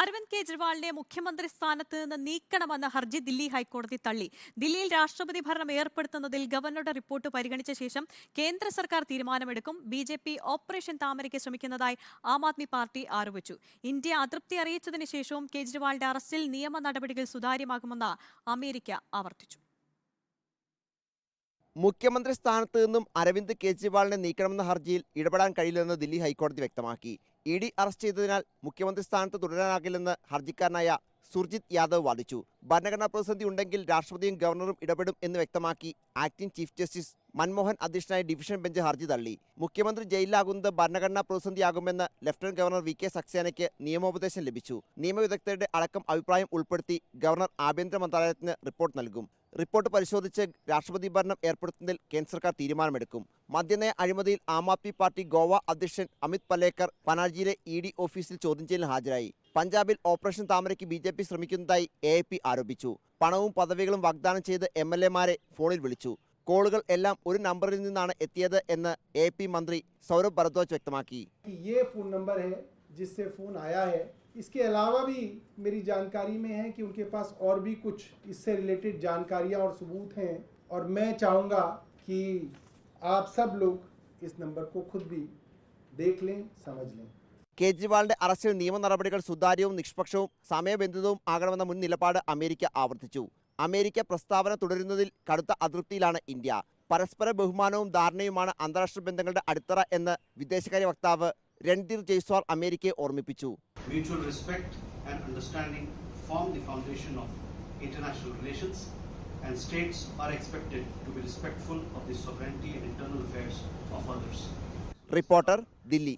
അരവിന്ദ് കെജ്രിവാളിനെ മുഖ്യമന്ത്രി സ്ഥാനത്ത് നിന്ന് നീക്കണമെന്ന ഹർജി ദില്ലി ഹൈക്കോടതി തള്ളി. ദില്ലിയിൽ രാഷ്ട്രപതി ഭരണം ഏർപ്പെടുത്തുന്നതിൽ ഗവർണറുടെ റിപ്പോർട്ട് പരിഗണിച്ച ശേഷം കേന്ദ്ര സർക്കാർ തീരുമാനമെടുക്കും. ബി ഓപ്പറേഷൻ താമരയ്ക്ക് ശ്രമിക്കുന്നതായി ആം ആദ്മി പാർട്ടി ആരോപിച്ചു. ഇന്ത്യ അതൃപ്തി അറിയിച്ചതിന് ശേഷവും കെജ്രിവാളിന്റെ അറസ്റ്റിൽ നിയമ നടപടികൾ സുതാര്യമാകുമെന്ന് അമേരിക്ക ആവർത്തിച്ചു. മുഖ്യമന്ത്രി സ്ഥാനത്ത് നിന്നും അരവിന്ദ് കെജ്രിവാളിനെ നീക്കണമെന്ന ഹർജിയിൽ ഇടപെടാൻ കഴിയില്ലെന്ന് ദില്ലി ഹൈക്കോടതി വ്യക്തമാക്കി. ഇ ഡി അറസ്റ്റ് ചെയ്തതിനാൽ മുഖ്യമന്ത്രി സ്ഥാനത്ത് തുടരാനാകില്ലെന്ന് ഹർജിക്കാരനായ സുർജിത് യാദവ് വാദിച്ചു. ഭരണഘടനാ പ്രതിസന്ധി ഉണ്ടെങ്കിൽ രാഷ്ട്രപതിയും ഗവർണറും ഇടപെടും എന്ന് വ്യക്തമാക്കി ആക്ടിംഗ് ചീഫ് ജസ്റ്റിസ് മൻമോഹൻ അധ്യക്ഷനായ ഡിവിഷൻ ബെഞ്ച് ഹർജി തള്ളി. മുഖ്യമന്ത്രി ജയിലിലാകുന്നത് ഭരണഘടനാ പ്രതിസന്ധിയാകുമെന്ന് ലഫ്റ്റനന്റ് ഗവർണർ വി കെ സക്സേനയ്ക്ക് നിയമോപദേശം ലഭിച്ചു. നിയമവിദഗ്ധരുടെ അടക്കം അഭിപ്രായം ഉൾപ്പെടുത്തി ഗവർണർ ആഭ്യന്തര മന്ത്രാലയത്തിന് റിപ്പോർട്ട് നൽകും. റിപ്പോർട്ട് പരിശോധിച്ച് രാഷ്ട്രപതി ഭരണം ഏർപ്പെടുത്തുന്നതിൽ കേന്ദ്ര സർക്കാർ തീരുമാനമെടുക്കും. മദ്യനയ അഴിമതിയിൽ ആം ആദ്മി പാർട്ടി ഗോവ അധ്യക്ഷൻ അമിത് പലേക്കർ പനാജിയിലെ ഇ ഡി ഓഫീസിൽ ചോദ്യം ചെയ്യലിന് ഹാജരായി. പഞ്ചാബിൽ ഓപ്പറേഷൻ താമരയ്ക്ക് ബി ജെ പി ശ്രമിക്കുന്നതായി എ പി ആരോപിച്ചു. പണവും പദവികളും വാഗ്ദാനം ചെയ്ത് എം എൽ എമാരെ ഫോണിൽ വിളിച്ചു. കോളുകൾ എല്ലാം ഒരു നമ്പറിൽ നിന്നാണ് എത്തിയത് എന്ന് എ പി മന്ത്രി സൗരഭ് ഭരദ്വാജ് വ്യക്തമാക്കി कि ये फ़ोन नंबर है जिससे फ़ोन आया है इसके अलावा भी मेरी जानकारी में है कि उनके पास और भी कुछ इससे रिलेटेड जानकारियां और सबूत हैं और मैं चाहूँगा कि आप सब लोग इस नंबर को खुद भी देख लें समझ लें കേജ്രിവാളിന്റെ അറസ്റ്റിൽ നിയമ നടപടികൾ സുതാര്യവും നിഷ്പക്ഷവും സമയബന്ധിതവും ആകണമെന്ന മുൻ നിലപാട് അമേരിക്ക ആവർത്തിച്ചു അമേരിക്ക പ്രസ്താവന തുടരുന്നതിൽ കടുത്ത അതൃപ്തിയിലാണ് ഇന്ത്യ പരസ്പര ബഹുമാനവും ധാരണയുമാണ് അന്താരാഷ്ട്ര ബന്ധങ്ങളുടെ അടിത്തറ എന്ന് വിദേശകാര്യ വക്താവ് രൺധീർ ജയ്സ്വാൾ അമേരിക്കയെ ഓർമ്മിപ്പിച്ചു and states are expected to be respectful of the sovereignty and internal affairs of others. Reporter, Delhi